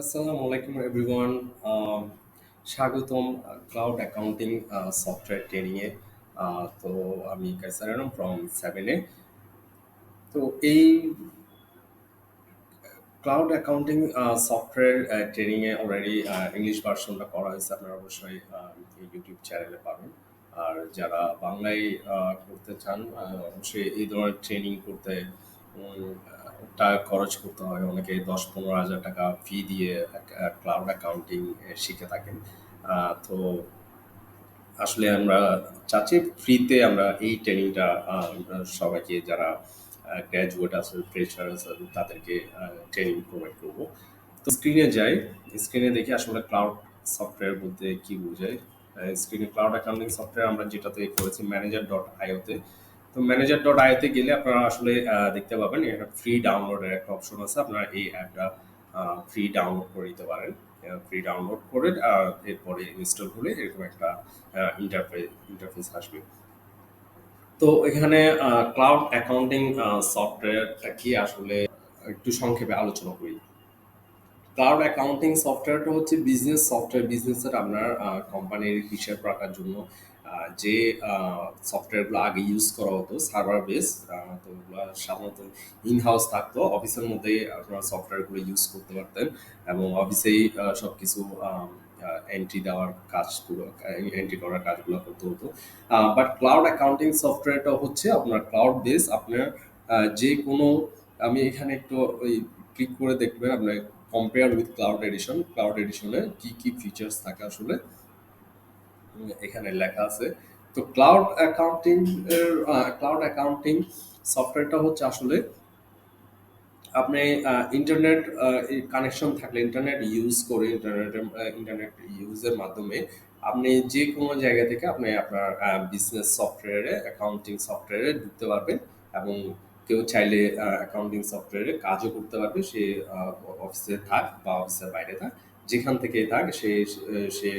আসসালামু আলাইকুম এভরিওয়ান। স্বাগতম ক্লাউড অ্যাকাউন্টিং সফটওয়্যার ট্রেনিংয়ে তো আমি কাইসার আলম ফ্রম সেভেনে তো এই ক্লাউড অ্যাকাউন্টিং সফটওয়্যার ট্রেনিংয়ে অলরেডি ইংলিশ ভার্সনটা করা হয়েছে, আপনারা অবশ্যই ইউটিউব চ্যানেলে পাবেন। আর যারা বাংলায় করতে চান অবশ্যই এই ধরনের ট্রেনিং করতে টাকা খরচ করতে হয় অনেকে দশ পনেরো হাজার টাকা ফি দিয়ে ক্লাউড অ্যাকাউন্টিং শিখে থাকেন। তো আসলে আমরা চাচ্ছি ফ্রিতে আমরা এই ট্রেনিংটা সবাইকে যারা গ্র্যাজুয়েট আছে ফ্রেশার তাদেরকে ট্রেনিং প্রোভাইড করব। তো স্ক্রিনে যাই। স্ক্রিনে দেখি আসলে ক্লাউড সফটওয়্যার বলতে কি বোঝায়। স্ক্রিনে ক্লাউড অ্যাকাউন্টিং সফটওয়্যার আমরা যেটাতে করেছি ম্যানেজার ডট আইওতে তো ম্যানেজার ডট আইওতে গেলে আপনারা আসলে দেখতে পাবেন একটা ফ্রি ডাউনলোডের একটা অপশন আছে। আপনারা এই অ্যাপটা ফ্রি ডাউনলোড করে নিতে পারেন। ফ্রি ডাউনলোড করে এরপরে ইনস্টল হলে এরকম একটা ইন্টারফেস ইন্টারফেস আসবে। তো এখানে ক্লাউড অ্যাকাউন্টিং সফটওয়্যারটা কি আসলে একটু সংক্ষেপে আলোচনা করি। ক্লাউড অ্যাকাউন্টিং সফটওয়্যারটা হচ্ছে বিজনেস সফটওয়্যার বিজনেসের আপনার কোম্পানির হিসাব রাখার জন্য যে সফটওয়্যারগুলো আগে ইউজ করা হতো সার্ভার বেস তো ওগুলো সাধারণত ইন হাউস থাকতো। অফিসের মধ্যে আপনারা সফটওয়্যারগুলো ইউজ করতে পারতেন এবং অফিসেই সব কিছু এন্ট্রি দেওয়ার কাজগুলো এন্ট্রি করার কাজগুলো করতে হতো। বাট ক্লাউড অ্যাকাউন্টিং সফটওয়্যারটা হচ্ছে আপনার ক্লাউড বেস আপনার যে কোনো, আমি এখানে একটু ওই ক্লিক করে দেখবেন, আপনার compare with cloud edition cloud এডিশনে কি কি ফিচার্স থাকে আসলে? এখানে লেখা আছে। তো ক্লাউড অ্যাকাউন্টিং এর ক্লাউড অ্যাকাউন্টিং সফটওয়্যারটা হচ্ছে আসলে আপনি ইন্টারনেট কানেকশন থাকলে ইন্টারনেট ইউজ করে ইন্টারনেটের ইন্টারনেট ইউজের মাধ্যমে আপনি যে কোনো জায়গা থেকে আপনি আপনার বিজনেস সফটওয়্যারে অ্যাকাউন্টিং সফটওয়্যারে ঢুকতে পারবেন এবং কেউ চাইলে অ্যাকাউন্টিং সফটওয়্যারে কাজও করতে পারবে। সে অফিসে থাক বা অফিসের বাইরে থাক। যেখান থেকে থাক সে সে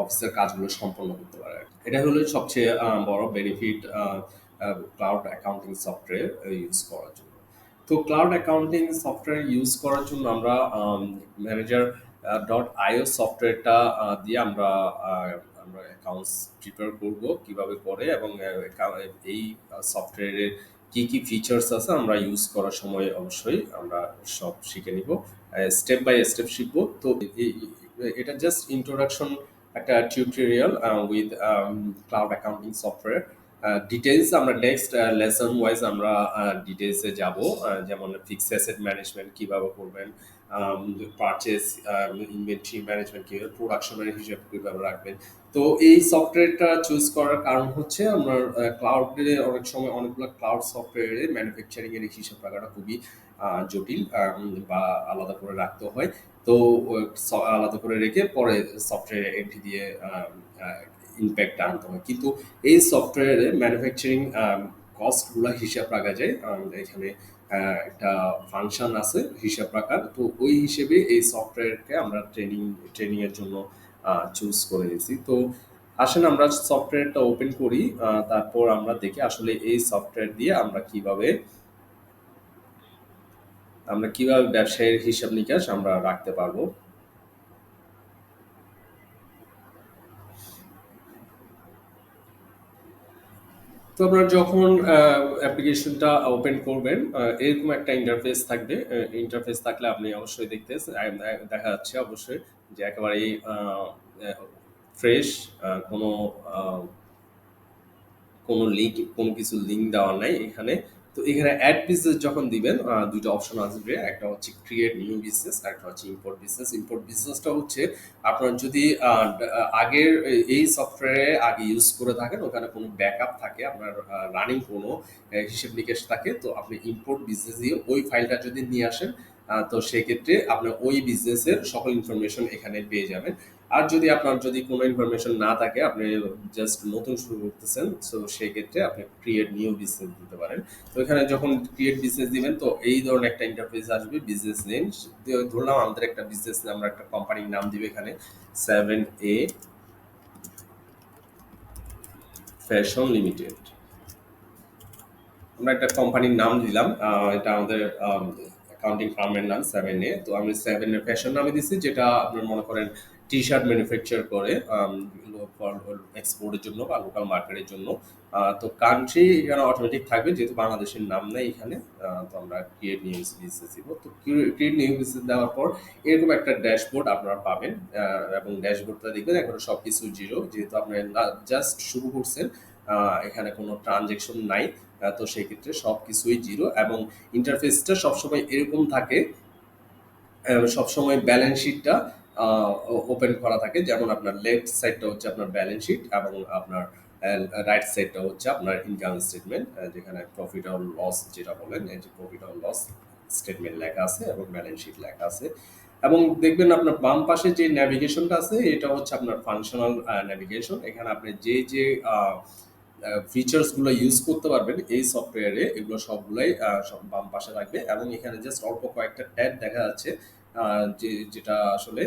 অফিসের কাজগুলো সম্পন্ন করতে পারে। এটা হলো সবচেয়ে বড় benefit cloud accounting software use করার জন্য। তো ক্লাউড অ্যাকাউন্টিং সফটওয়্যার ইউজ করার জন্য আমরা ম্যানেজার ডট আইও সফটওয়্যারটা দিয়ে আমরা আমরা অ্যাকাউন্টস প্রিপেয়ার করব কীভাবে করে এবং এই সফটওয়্যারের কি কি ফিচার্স আছে আমরা ইউজ করার সময় অবশ্যই আমরা সব শিখে নিব। স্টেপ বাই স্টেপ শিখব। তো এটা জাস্ট ইন্ট্রোডাকশন একটা tutorial with cloud accounting software details আমরা নেক্সট লেসন ওয়াইজ আমরা ডিটেলসে যাব যেমন ফিক্স অ্যাসেট ম্যানেজমেন্ট কীভাবে করবেন পারচেস ইনভেন্টরি ম্যানেজমেন্ট কীভাবে প্রোডাকশনের হিসাব কীভাবে রাখবেন। তো এই সফটওয়্যারটা চুজ করার কারণ হচ্ছে আমরা ক্লাউডে অনেক সময় অনেকগুলো ক্লাউড সফটওয়্যারে ম্যানুফ্যাকচারিং এর হিসাব রাখাটা খুবই জটিল বা আলাদা করে রাখতে হয়। তো আলাদা করে রেখে পরে সফটওয়্যার এন্ট্রি দিয়ে ইম্প্যাক্ট আনতে হয়। কিন্তু এই সফটওয়্যারে ম্যানুফ্যাকচারিং কস্টগুলো হিসাব রাখা যায়। এখানে একটা ফাংশন আছে হিসাব রাখার। তো ওই হিসেবে এই সফটওয়্যারকে আমরা ট্রেনিং ট্রেনিং এর জন্য চুজ করে নিয়েছি। তো আসেন আমরা সফটওয়্যারটা ওপেন করি তারপর আমরা দেখি আসলে এই সফটওয়্যার দিয়ে আমরা কীভাবে আমরা কীভাবে ব্যবসায়ের হিসাব নিকাশ আমরা রাখতে পারব? তো আপনারা যখন অ্যাপ্লিকেশনটা ওপেন করবেন এরকম একটা ইন্টারফেস থাকবে। ইন্টারফেস থাকলে আপনি অবশ্যই দেখতে দেখা যাচ্ছে অবশ্যই যে একেবারেই ফ্রেশ কোনো কোনো লিঙ্ক কোনো কিছু লিঙ্ক দেওয়া নাই এখানে। তো এখানে অ্যাড বিজনেস যখন দিবেন দুটো অপশন আসবে। একটা হচ্ছে ক্রিয়েট নিউ বিজনেস একটা হচ্ছে ইম্পোর্ট বিজনেস ইম্পোর্ট বিজনেসটা হচ্ছে আপনার যদি আগের এই- এই সফটওয়্যারে আগে ইউজ করে থাকেন, ওখানে কোনো ব্যাকআপ থাকে, আপনার রানিং কোনো হিসেব নিকেশ থাকে, তো আপনি ইম্পোর্ট বিজনেস দিয়ে ওই ফাইলটা যদি নিয়ে আসেন তো সেক্ষেত্রে আপনার ওই বিজনেসের সকল ইনফরমেশন এখানে পেয়ে যাবেন। আর যদি আপনার যদি কোনো ইনফরমেশন না থাকে, আপনি জাস্ট নতুন শুরু করতেছেন তো সেই ক্ষেত্রে আপনি ক্রিয়েট নিউ বিজনেস দিতে পারেন। তো এখানে যখন ক্রিয়েট বিজনেস দিবেন, তো এই ধরনের একটা ইন্টারফেস আসবে বিজনেস নেম ধরলাম আমাদের একটা বিজনেস আমরা একটা কোম্পানির নাম দিবে এখানে সেভেন এ ফ্যাশন লিমিটেড আমরা একটা কোম্পানির নাম দিলাম এটা আমাদের অ্যাকাউন্টিং ফার্মের নাম সেভেন এ তো আমি সেভেন এর ফ্যাশন নামে দিছি, যেটা আপনার মনে করেন টি শার্ট ম্যানুফ্যাকচার করে এক্সপোর্টের জন্য বা লোকাল মার্কেটের জন্য। তো কান্ট্রি এখানে অটোমেটিক থাকবে, যেহেতু বাংলাদেশের নাম নেই এখানে তো আমরা ক্রিয়েট নিউ বিজনেস দিব তো ক্রিয়েট নিউ বিজনেস দেওয়ার পর এরকম একটা ড্যাশবোর্ড আপনারা পাবেন এবং ড্যাশবোর্ডটা দেখবেন এখন সবকিছু জিরো যেহেতু আপনি জাস্ট শুরু করছেন এখানে কোনো ট্রানজেকশন নাই তো সেই ক্ষেত্রে সব কিছুই জিরো এবং ইন্টারফেসটা সবসময় এরকম থাকে সবসময় ব্যালেন্স শিটটা ওপেন করা থাকে। যেমন আপনার লেফট সাইডটা হচ্ছে আপনার ব্যালেন্স শিট এবং আপনার রাইট সাইডটা হচ্ছে আপনার ইনকাম স্টেটমেন্ট যেখানে প্রফিট অর লস যেটা বলেন যে প্রফিট অর লস স্টেটমেন্ট লেখা আছে এবং ব্যালেন্স শিট লেখা আছে। এবং দেখবেন আপনার বাম পাশে যে ন্যাভিগেশনটা আছে, এটা হচ্ছে আপনার ফাংশনাল ন্যাভিগেশন এখানে আপনি যে যে ফিচার্সগুলো ইউজ করতে পারবেন, এই সফটওয়্যারে এগুলো সবগুলাই বাম পাশে থাকবে। এবং এখানে জাস্ট অল্প কয়েকটা ট্যাব দেখা যাচ্ছে। যে, যেটা আসলে।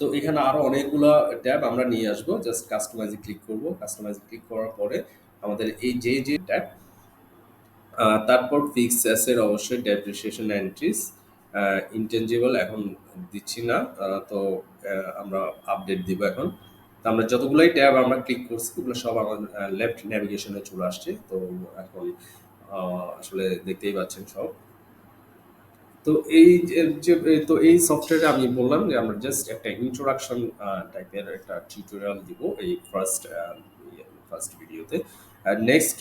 তো এখানে আরও অনেকগুলো ট্যাব আমরা নিয়ে আসব। জাস্ট কাস্টমাইজে ক্লিক করব। কাস্টমাইজে ক্লিক করার পরে আমাদের এই যে যে ট্যাব তারপর ফিক্স অ্যাসের অবশ্যই ডেপ্রিসিয়েশন এন্ট্রিজ ইনটেনজিবল এখন দিচ্ছি না। তো আমরা আপডেট দিব এখন। তো আমরা যতগুলোই ট্যাব আমরা ক্লিক করছি, ওগুলো সব আমার লেফট ন্যাভিগেশনে চলে আসছে। তো এখন আসলে দেখতেই পাচ্ছেন সব। তো এই যে- তো এই সফটওয়্যারে আমি বললাম যে, আমরা জাস্ট একটা ইন্ট্রোডাকশন টাইপের একটা টিউটোরিয়াল দিব এই ফার্স্ট ফার্স্ট ভিডিওতে নেক্সট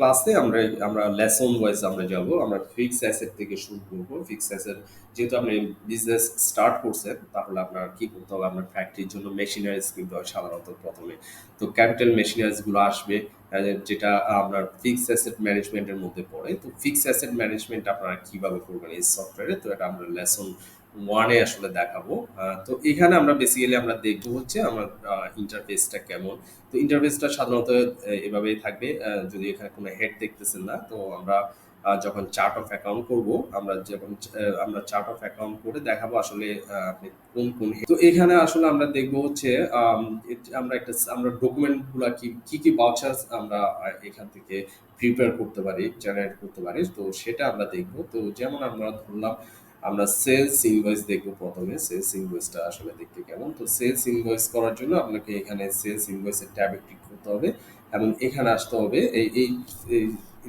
ক্লাসে আমরা আমরা লেসন ওয়াইজ আমরা যাব, আমরা ফিক্স অ্যাসেট থেকে শুরু করব। ফিক্স অ্যাসেট যেহেতু আপনি বিজনেস স্টার্ট করছেন, তাহলে আপনার কি করতে হবে? আপনার ফ্যাক্টরির জন্য মেশিনারিজ কিনতে হয় সাধারণত প্রথমে। তো ক্যাপিটাল মেশিনারিজগুলো আসবে যেটা আপনার ফিক্স অ্যাসেট ম্যানেজমেন্টের মধ্যে পড়ে। তো ফিক্স অ্যাসেট ম্যানেজমেন্ট আপনারা কীভাবে করবেন এই সফটওয়্যারে তো এটা আমরা লেসন ওয়ানে আসলে দেখাবো। তো এখানে আমরা বেসিক্যালি আমরা দেখব হচ্ছে আমার ইন্টারফেসটা কেমন। তো ইন্টারফেসটা সাধারণত এভাবেই থাকবে। যদি এখানে কোনো হেড দেখতেছেন না, তো আমরা যখন চার্ট অফ অ্যাকাউন্ট করব, আমরা যখন আমরা চার্ট অফ অ্যাকাউন্ট করে দেখাবো আসলে আপনি কোন কোন তো এখানে আসলে আমরা দেখব হচ্ছে আমরা একটা আমরা ডকুমেন্টগুলা কি কি কি ভাউচার আমরা এখান থেকে প্রিপেয়ার করতে পারি জেনারেট করতে পারি। তো সেটা আমরা দেখব। তো যেমন আমরা ধরলাম আমরা সেলস ইনভয়েস দেখব প্রথমে। সেলস ইনভয়েসটা আসলে দেখতে কেমন? তো সেলস ইনভয়েস করার জন্য আপনাকে এখানে সেলস ইনভয়েসের ট্যাবে ক্লিক করতে হবে এবং এখানে আসতে হবে। এই এই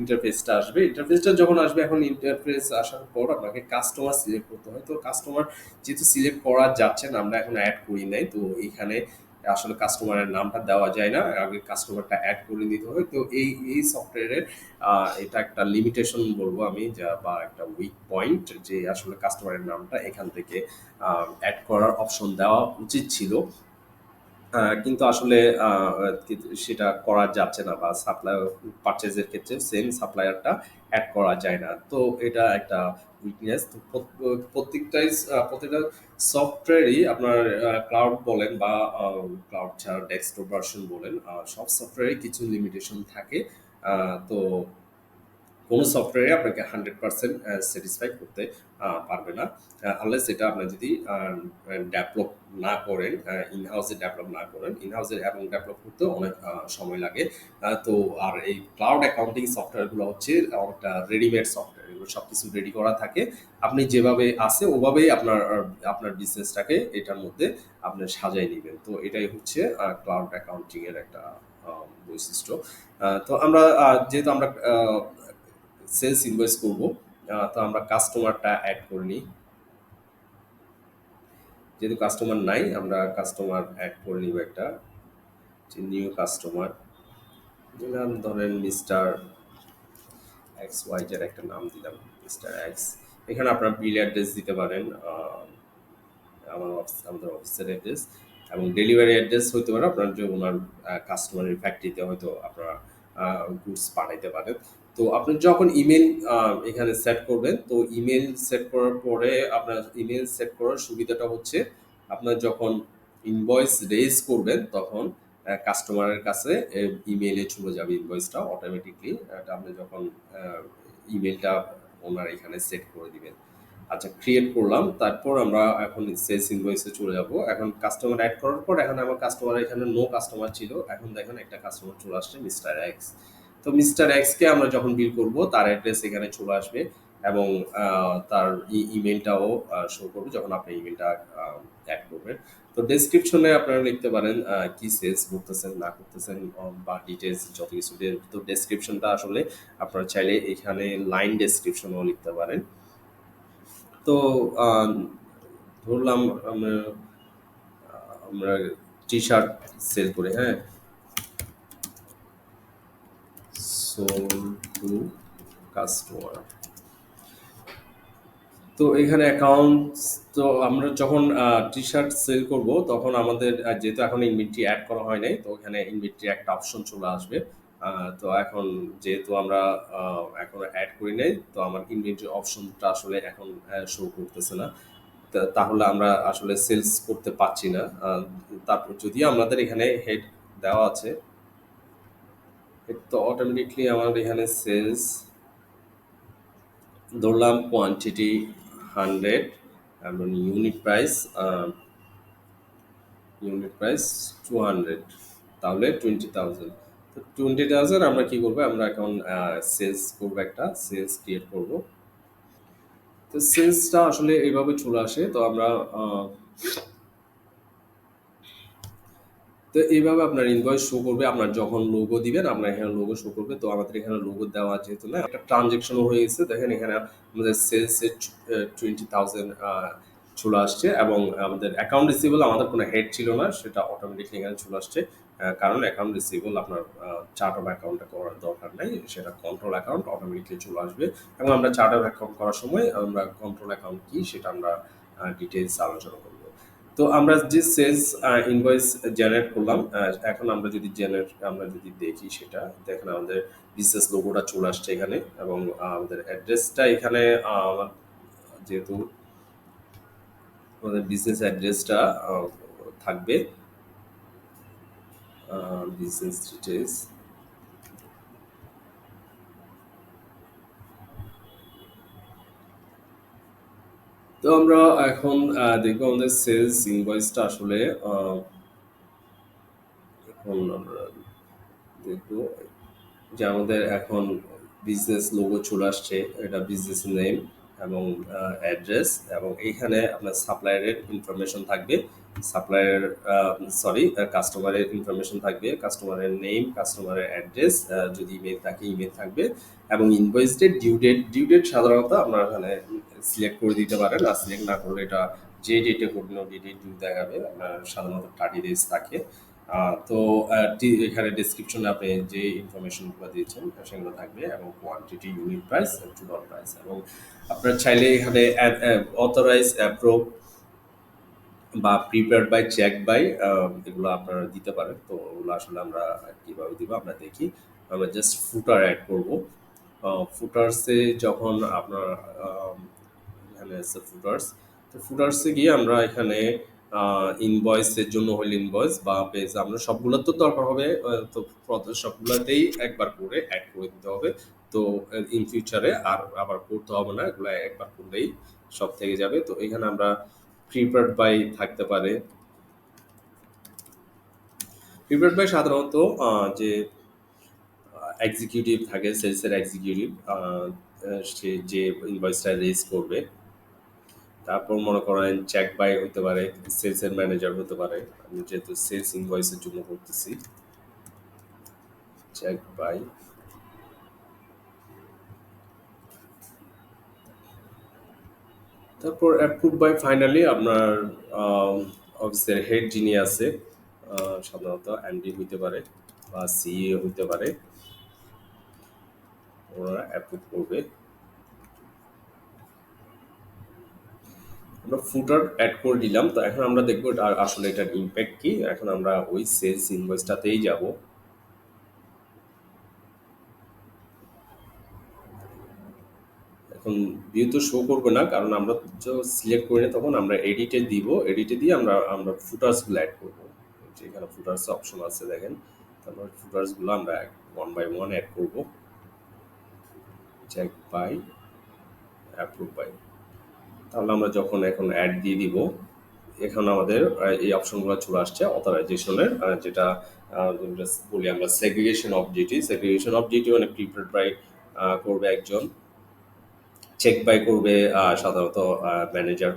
ইন্টারফেসটা আসবে। ইন্টারফেসটা যখন আসবে, এখন ইন্টারফেস আসার পর আপনাকে কাস্টমার সিলেক্ট করতে হয় তো কাস্টমার যেহেতু সিলেক্ট করা যাচ্ছে না, আমরা এখন অ্যাড করি নাই। তো এখানে আসলে কাস্টমারের নামটা দেওয়া যায় না, আগে কাস্টমারটা অ্যাড করে দিতে হয় তো এই এই সফটওয়্যারের এটা একটা লিমিটেশন বলব আমি, যা, বা একটা উইক পয়েন্ট যে আসলে কাস্টমারের নামটা এখান থেকে অ্যাড করার অপশন দেওয়া উচিত ছিল। কিন্তু আসলে সেটা করা যাচ্ছে না বা সাপ্লাই পারচেজের ক্ষেত্রে সেম সাপ্লায়ারটা অ্যাড করা যায় না। তো এটা একটা উইকনেস তো প্রত্যেকটাই প্রত্যেকটা সফটওয়্যারই আপনার ক্লাউড বলেন বা ক্লাউড ছাড়া ডেস্কটপ ভার্সন বলেন সব সফটওয়্যারে কিছু লিমিটেশন থাকে। তো কোনো সফটওয়্যারে আপনাকে হান্ড্রেড পার্সেন্ট স্যাটিসফাই করতে পারবে না। আনলেস এটা আপনি যদি ডেভেলপ না করেন ইন হাউসে ডেভেলপ না করেন ইন হাউসে এবং ডেভেলপ করতে অনেক সময় লাগে। তো আর এই ক্লাউড অ্যাকাউন্টিং সফটওয়্যারগুলো হচ্ছে অনেকটা রেডিমেড সফটওয়্যার এগুলো সব কিছু রেডি করা থাকে। আপনি যেভাবে আছে ওভাবেই আপনার আপনার বিজনেসটাকে এটার মধ্যে আপনি সাজাই নেবেন। তো এটাই হচ্ছে ক্লাউড অ্যাকাউন্টিং এর একটা আহ, বৈশিষ্ট্য। তো আমরা যেহেতু আমরা সেলস ইনভয়েস করব। তো আমরা কাস্টমারটা অ্যাড করে নিই। যেহেতু কাস্টমার নাই, আমরা কাস্টমার অ্যাড করে নিব একটা। যে নিউ কাস্টমার দিলাম, ধরেন মিস্টার এক্স ওয়াই যার একটা নাম দিলাম মিস্টার এক্স এখানে আপনার বিল অ্যাড্রেস দিতে পারেন আমার অফিস আমাদের অফিসের অ্যাড্রেস এবং ডেলিভারি অ্যাড্রেস হইতে পারে আপনার যে ওনার কাস্টমারের ফ্যাক্টরিতে হয়তো আপনারা গুডস পাঠাইতে পারেন। তো আপনি যখন ইমেল এখানে সেট করবেন, তো ইমেল সেট করার পরে আপনার ইমেল সেট করার সুবিধাটা হচ্ছে, আপনার যখন ইনভয়েস রেজ করবেন, তখন কাস্টমারের কাছে ইমেইলে চলে যাবে ইনভয়েসটা অটোমেটিকলি আপনি যখন ইমেলটা ওনার এখানে সেট করে দিবেন। আচ্ছা ক্রিয়েট করলাম, তারপর আমরা এখন সেলস ইনভয়েসে চলে যাব। এখন কাস্টমার অ্যাড করার পর এখন আমার কাস্টমার এখানে নো কাস্টমার ছিল। এখন দেখেন একটা কাস্টমার চলে আসছে মিস্টার এক্স তো মিস্টার এক্স কে আমরা যখন বিল করব, তার অ্যাড্রেস এখানে চলে আসবে এবং তার ইমেলটাও শো করবে যখন আপনি ইমেলটা অ্যাড করবেন। তো ডেসক্রিপশনে আপনারা লিখতে পারেন কি সেলস করতেছেন, না করতেছেন বা ডিটেলস যত কিছু তো ডেসক্রিপশনটা আসলে আপনারা চাইলে এখানে লাইন ডেসক্রিপশনও লিখতে পারেন। তো ধরলাম আমরা আমরা টি শার্ট সেল করি হ্যাঁ? টু কাস্টমার তো এখানে অ্যাকাউন্টস তো আমরা যখন টি শার্ট সেল করব, তখন আমাদের যেহেতু এখন ইনভেন্টরি অ্যাড করা হয় নাই, তো এখানে ইনভেন্টরি একটা অপশন চলে আসবে। তো এখন যেহেতু আমরা এখন অ্যাড করি নাই, তো আমার ইনভেন্টরি অপশনটা আসলে এখন শো করতেছে না। তাহলে আমরা আসলে সেলস করতে পারছি না। তারপর যদিও আমাদের এখানে হেড দেওয়া আছে তো অটোমেটিকলি আমার এখানে সেলস ধরলাম কোয়ান্টিটি হান্ড্রেড এবং unit price unit price two hundred তাহলে টোয়েন্টি থাউজেন্ড টোয়েন্টি থাউজেন্ড আমরা কি করব? আমরা এখন সেলস করব একটা সেলস ক্রিয়েট করব। তো সেলসটা আসলে এইভাবে চলে আসে, তো আমরা তো এইভাবে আপনার ইনভয়েস শো করবে, আপনার যখন লোগো দিবেন, আপনার এখানে লোগো শো করবে, তো আমাদের এখানে লোগো দেওয়া যেহেতু না, একটা ট্রানজেকশনও হয়ে গেছে দেখেন এখানে আমাদের সেলসে টোয়েন্টি থাউজেন্ড চলে আসছে, এবং আমাদের অ্যাকাউন্ট রিসিভেবল আমাদের কোনো হেড ছিল না, সেটা অটোমেটিকলি এখানে চলে আসছে। কারণ অ্যাকাউন্ট রিসিভেবল আপনার চার্ট অফ অ্যাকাউন্টে করার দরকার নেই, সেটা কন্ট্রোল অ্যাকাউন্ট অটোমেটিকলি চলে আসবে এবং আমরা চার্ট অফ অ্যাকাউন্ট করার সময় আমরা কন্ট্রোল অ্যাকাউন্ট কি সেটা আমরা ডিটেলস আলোচনা করব। তো আমরা যে সেলস ইনভয়েস জেনারেট করলাম এখন আমরা যদি জেনারেট আমরা যদি দেখি সেটা, দেখেন আমাদের বিজনেস লোগোটা চলে আসছে এখানে এবং আমাদের অ্যাড্রেসটা এখানে যেহেতু আমাদের বিজনেস অ্যাড্রেসটা থাকবে। বিজনেস ডিটেলস তো আমরা এখন দেখব আমাদের সেলস ইনভয়েসটা আসলে এখন আমরা দেখব যে আমাদের এখন বিজনেস লোগো চলে আসছে, এটা বিজনেস নেম এবং অ্যাড্রেস এবং এইখানে আপনার সাপ্লায়ারের ইনফরমেশন থাকবে। সাপ্লায়ার সরি কাস্টমারের ইনফরমেশন থাকবে কাস্টমারের নেম কাস্টমারের অ্যাড্রেস যদি ইমেল থাকে ইমেল থাকবে এবং invoice date due date due date সাধারণত আপনার এখানে সিলেক্ট করে দিতে পারেন। আর সিলেক্ট না করলে এটা যে ডেটে করবেন ডেটে ডিউ দেখাবে। আপনার সাধারণত থার্টি ডেজ থাকে। তো এখানে ডিসক্রিপশনে আপনি যে ইনফরমেশনগুলো দিয়েছেন সেগুলো থাকবে এবং quantity unit price total price এবং আপনার চাইলে এখানে অথরাইজ অ্যাপ্রুভ বা প্রিপেয়ার্ড বাই চেক বাই এগুলো আপনারা দিতে পারেন। তো ওগুলো আসলে আমরা কীভাবে দিব আমরা দেখি। আমরা জাস্ট ফুটার অ্যাড করব। ফুটার্সে যখন আপনার এখানে আছে ফুটার্স তো ফুটার্সে গিয়ে আমরা এখানে ইনভয়েসের জন্য হইল ইনভয়েস বা পেজ আমরা সবগুলো তো দরকার হবে তো সবগুলোতেই একবার করে অ্যাড করে দিতে হবে। তো ইন ফিউচারে আর আবার করতে হবে না, এগুলো একবার করলেই সব থেকে যাবে। তো এখানে আমরা প্রিপেয়ার্ড বাই থাকতে পারে। প্রিপেয়ার্ড বাই সাধারণত যে এক্সিকিউটিভ থাকে সেলসের এক্সিকিউটিভ সে যে ইনভয়েসটা রেজ করবে তারপর মনে করেন চেক বাই হতে পারে সেলসের ম্যানেজার হতে পারে। আমি যেহেতু সেলস ইনভয়েসের জন্য করতেছি চেক বাই তারপর অ্যাপ্রুভ বাই ফাইনালি আপনার অফিসের হেড যিনি আছে সাধারণত এমডি হইতে পারে বা সিএ হইতে পারে। ওনারা অ্যাপ্রুভ করবে। আমরা ফুটার অ্যাড করে দিলাম, তো এখন আমরা দেখব আসলে এটার ইম্প্যাক্ট কি। এখন আমরা ওই সেলস ইনভয়েসটাতেই যাব। এখন ভিউ তো শো করবে না, কারণ আমরা সিলেক্ট করে নিই তখন আমরা এডিটে দিব। এডিটে দিয়ে আমরা আমরা ফুটার্সগুলো অ্যাড করব। যেখানে ফুটার্স অপশন আছে, দেখেন। তারপর ফুটার্সগুলো আমরা ওয়ান বাই ওয়ান অ্যাড করব। চেক বাই অ্যাপ্রুভ বাই তাহলে আমরা যখন এখন অ্যাড দিয়ে দিব, এখন আমাদের এই অপশনগুলো চলে আসছে অথরাইজেশনের যেটা বলি আমরা segregation of duty segregation of duty মানে প্রিপেড বাই করবে একজন চেক বাই করবে সাধারণত ম্যানেজার